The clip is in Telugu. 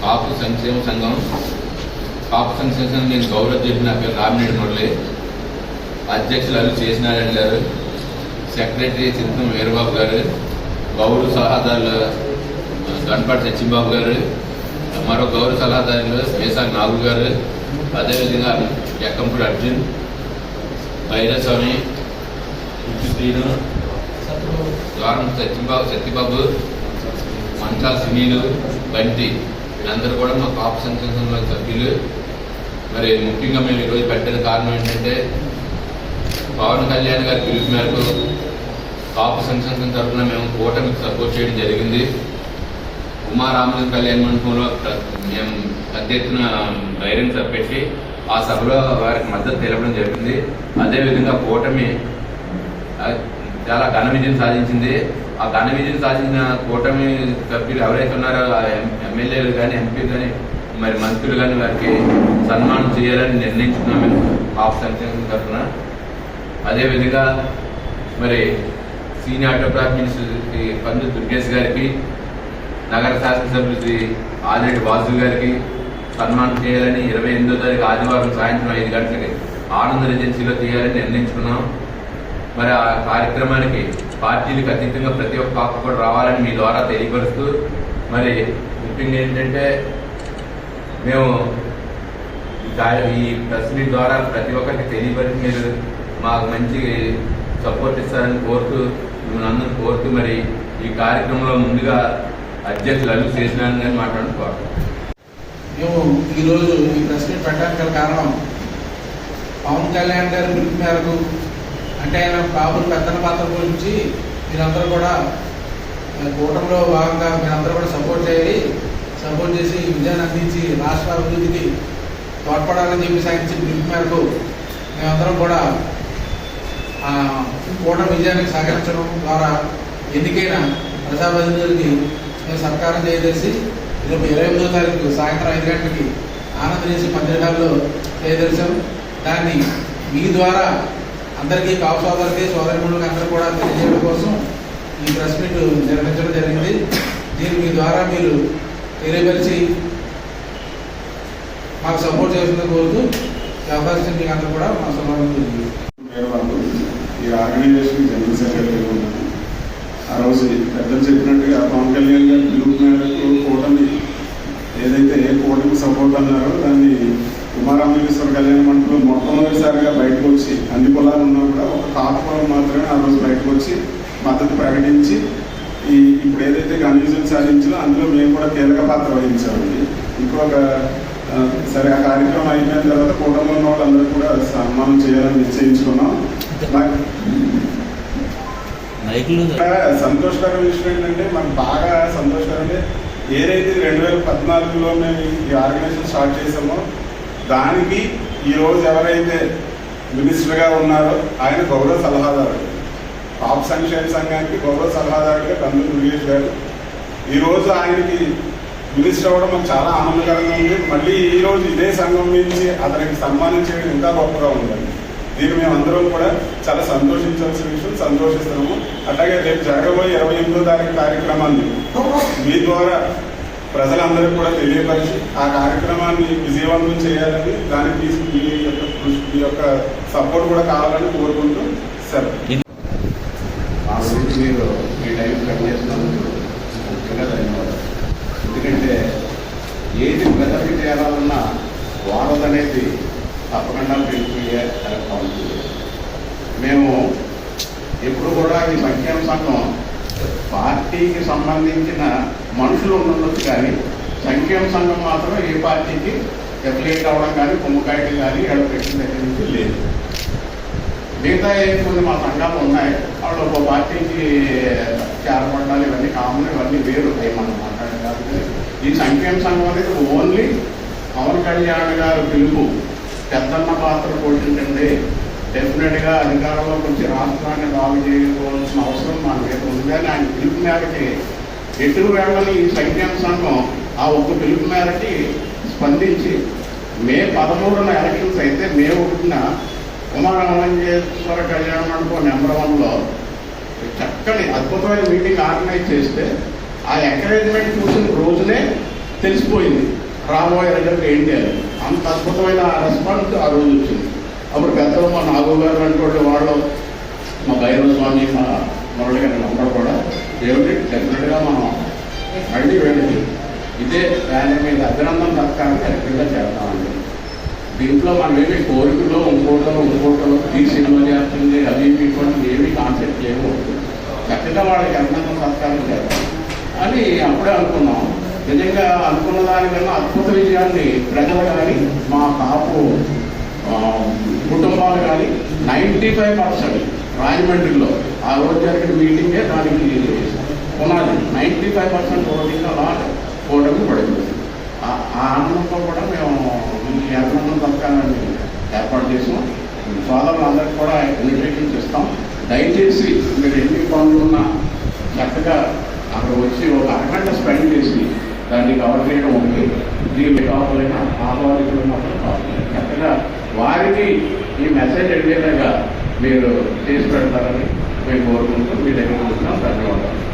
కాపు సంక్షేమ సంఘం. కాపు సంక్షేమ సంఘం నేను గౌరవ చెప్పిన నా పేరు రామినేడు మురళి అధ్యక్షులు అల్లు చేసినారాయణ గారు సెక్రటరీ చింతం వీరబాబు గారు గౌరవ సలహాదారులు గణపతి సత్యంబాబు గారు మరో గౌరవ సలహాదారులు వేసాగ్ నాగు గారు అదేవిధంగా ఎక్కంపూడి అర్జున్ భైరస్వామి శ్రీను ద్వారం సత్యబాబు సత్యబాబు మంచా సునీలు బంటి వీళ్ళందరూ కూడా మా కాపు సంక్షేమ సభ్యులు. మరి ముఖ్యంగా మేము ఈరోజు పెట్టిన కారణం ఏంటంటే పవన్ కళ్యాణ్ గారి పిలుపు మేరకు కాపు సంక్షేమం తరఫున మేము కూటమికి సపోర్ట్ చేయడం జరిగింది. ఉమారామలింగ కళ్యాణ మండపంలో మేము పెద్ద ఎత్తున బహిరంగ సభ పెట్టి ఆ సభలో వారికి మద్దతు తెలపడం జరిగింది. అదేవిధంగా కూటమి చాలా ఘన విజయం సాధించింది. ఆ ఘన విజయం సాధించిన కూటమి సభ్యులు ఎవరైతే ఉన్నారో ఎమ్మెల్యేలు కానీ ఎంపీ కానీ మరి మంత్రులు కానీ వారికి సన్మానం చేయాలని నిర్ణయించుకున్నాం మేము కాపు సంక్షేమం తరఫున. అదేవిధంగా మరి సీనియర్ ఆటోగ్రాఫ్ మినిస్టర్ శ్రీ పండు దుర్గేష్ గారికి నగర శాసనసభ్యులు శ్రీ ఆదిరెడ్డి వాసు గారికి సన్మానం చేయాలని ఇరవై ఎనిమిదో తారీఖు ఆదివారం సాయంత్రం ఐదు గంటలకి ఆనంద రెజెన్సీలో చేయాలని నిర్ణయించుకున్నాం. మరి ఆ కార్యక్రమానికి పార్టీలకు అతీతంగా ప్రతి ఒక్క కాపు కూడా రావాలని మీ ద్వారా తెలియపరుస్తూ మరి ముఖ్యంగా ఏంటంటే మేము ఈ ప్రెస్ మీట్ ద్వారా ప్రతి ఒక్కరికి తెలియపరిచి మీరు మాకు మంచి సపోర్ట్ ఇస్తారని కోరుతూ మిమ్మల్ని అందరూ కోరుతూ మరి ఈ కార్యక్రమంలో ముందుగా అధ్యక్షులు అల్లు చేసినారని కానీ మాట్లాడుకోవాలి. మేము ఈరోజు ఈ ప్రెస్ మీట్ పెట్టడానికి కారణం పవన్ కళ్యాణ్ గారి పిలుపు మేరకు అంటే ఆయన బాబు పెద్దల పాత్ర గురించి మీరందరూ కూడా కూటమిలో భాగంగా మీరందరూ కూడా సపోర్ట్ చేయాలి సపోర్ట్ చేసి ఈ విజయాన్ని అందించి రాష్ట్ర అభివృద్ధికి తోడ్పడాలని చెప్పి ఆయన పిలుపు మేరకు మేమందరం కూడా కూటమి విజయానికి సహకరించడం ద్వారా ఎన్నికైన ప్రజాప్రతినిధులకి మేము సత్కారం చేయదర్శి రేపు ఇరవై ఎనిమిదో తారీఖు సాయంత్రం ఐదు గంటలకి ఆనందనేసి మందిరాల్లో చేయదలిసాం దాన్ని మీ ద్వారా అందరికీ కాపు సోదరులకి సోదరిములకు అందరూ కూడా తెలియజేయడం కోసం ఈ ప్రెస్ మీట్ నిర్వహించడం జరిగింది. దీన్ని మీ ద్వారా మీరు తెలియపరిచి మాకు సపోర్ట్ చేస్తుందని కోరుతూ ఈ అవకాశం మీకు అందరూ కూడా మా సమాధానం ఈ ఆర్గనైజేషన్ జనరల్ సెక్రటరీ ఉన్నాను ఆ రోజు పెద్దలు చెప్పినట్టుగా పవన్ కళ్యాణ్ గారు మేరకు కూటమి ఏదైతే ఏ కూటమి సపోర్ట్ అన్నారో దాన్ని కుమారామేశ్వర కళ్యాణ మండపంలో మొట్టమొదటిసారిగా బయటకు వచ్చి అన్ని కులాలు ఉన్నా కూడా ఒక కులం మాత్రమే ఆ రోజు బయటకు వచ్చి మద్దతు ప్రకటించి ఈ ఇప్పుడు ఏదైతే కన్ఫ్యూజన్ సాధించిందో అందులో మేము కూడా కీలక పాత్ర వహించామండి ఇంకొక సరే ఆ కార్యక్రమం అయిపోయిన తర్వాత కూటమిలో ఉన్న వాళ్ళందరూ కూడా సన్మానం చేయాలని నిశ్చయించుకున్నాం. సంతోషకరమైన విషయం ఏంటంటే మనకు బాగా సంతోషకరం అంటే ఏదైతే రెండు వేల పద్నాలుగులో మేము ఈ ఆర్గనైజేషన్ స్టార్ట్ చేసామో దానికి ఈరోజు ఎవరైతే మినిస్టర్గా ఉన్నారో ఆయన గౌరవ సలహాదారు పాప సంక్షేమ సంఘానికి గౌరవ సలహాదారుడిగా కందు దుర్గేష్ గారు. ఈరోజు ఆయనకి మినిస్టర్ అవ్వడం మాకు చాలా ఆనందకరంగా ఉంది. మళ్ళీ ఈరోజు ఇదే సంఘం నుంచి అతనికి సన్మానం చేయడం ఇంకా గొప్పగా ఉందండి దీన్ని మేము అందరం కూడా చాలా సంతోషించాల్సిన విషయం సంతోషిస్తున్నాము. అట్లాగే రేపు జరగబోయే ఇరవై ఎనిమిదో తారీఖు కార్యక్రమాన్ని మీ ద్వారా ప్రజలందరికీ కూడా తెలియపరిచి ఆ కార్యక్రమాన్ని విజయవంతం చేయాలని దానికి మీ యొక్క కృషి మీ యొక్క సపోర్ట్ కూడా కావాలని కోరుకుంటూ సరే గురించి మీరు మీ టైం కట్ చేసినందుకు ముఖ్యంగా ధన్యవాదాలు. ఎందుకంటే ఏది ప్రజలకు చేరాలన్నా వారధి అనేది తప్పకుండా పెంచుకునే కరెక్ట్ అవుతుంది మేము ఎప్పుడు కూడా ఈ మధ్యాహ్న సంఘం పార్టీకి సంబంధించిన మనుషులు ఉండొచ్చు కానీ సంక్షేమ సంఘం మాత్రం ఏ పార్టీకి ఎఫిలియేట్ అవ్వడం కానీ కుమ్మకాయటం కానీ ఎక్కడ పెట్టిన దగ్గర నుంచి లేదు. మిగతా ఏ కొన్ని మా సంఘాలు ఉన్నాయి వాళ్ళు ఒక పార్టీకి చేరబడ్డాలి ఇవన్నీ కామన్ ఇవన్నీ వేరు. అవి మనం మాట్లాడే కాదు ఈ సంక్షేమ సంఘం అనేది ఓన్లీ పవన్ కళ్యాణ్ గారు పిలుపు పెద్దన్న పాత్ర పోషించండి. డెఫినెట్గా అధికారంలో కొంచెం రాష్ట్రాన్ని బాగు చేయవలసిన అవసరం మన మీద ఉంది అని ఆయన పిలుపు మేరకి ఎటు వెళ్ళని ఈ సంక్షేమ సంఘం ఆ ఒక్క పిలుపు మేరకి స్పందించి మే పదమూడున ఎలక్షన్స్ అయితే మే ఒకటిన కుమారమంజేశ్వర కళ్యాణ మండపం నెంబర్ వన్లో చక్కని అద్భుతమైన మీటింగ్ ఆర్గనైజ్ చేస్తే ఆ ఎంకరేజ్మెంట్ చూసిన రోజునే తెలిసిపోయింది. రాబోయే రిజల్ట్ ఏంటి అని. అంత అద్భుతమైన రెస్పాన్స్ ఆ రోజు వచ్చింది. అప్పుడు పెద్దలు మా నాగు గారు అంటే వాళ్ళు మా భైరవ స్వామి మా మురళి గారి అందరూ కూడా. ఏమిటి డెఫినెట్గా మనం మళ్ళీ వెళ్ళి ఇదే దాని మీద అభినందన పథకాన్ని కరెక్ట్గా చేస్తామండి. దీంట్లో మనం ఏమి కోరికలో ఇంకోటో ఇంకోటో ఈ సినిమా చేస్తుంది అవి ఇవి ఏమి కాన్సెప్ట్ లేవు ఖచ్చితంగా వాళ్ళకి అభినందన సత్కారం చేద్దాం అని అప్పుడే అనుకున్నాం. నిజంగా అనుకున్న దానికన్నా అద్భుత విజయాన్ని ప్రజలు కానీ మా కాపు కుటుంబాలు కానీ నైంటీ ఫైవ్ పర్సెంట్ రాజమండ్రిలో ఆ రోజు జరిగిన మీటింగే దానికి పునాది నైంటీ ఫైవ్ పర్సెంట్ ఓటింగ్ అలా ఓటమి పడింది. ఆ ఆనందంతో కూడా మేము ఈ అభినందన పథకాన్ని ఏర్పాటు చేసాం సోదరులందరికీ కూడా ఇన్విటేషన్స్ ఇస్తాం దయచేసి మీరు ఎన్ని పనులు ఉన్నా చక్కగా అక్కడ వచ్చి ఒక అరగంట స్పెండ్ చేసి దాన్ని కవర్ చేయడం ఉంది దీన్ని కావాలైనా ఆహ్వానికులు మాత్రం కావాలి. చక్కగా వారికి ఈ మెసేజ్ వెళ్ళేలాగా మీరు చేసి పెడతారని మేము కోరుకుంటూ మీ దగ్గర ఉంటున్నాం ధన్యవాదాలు.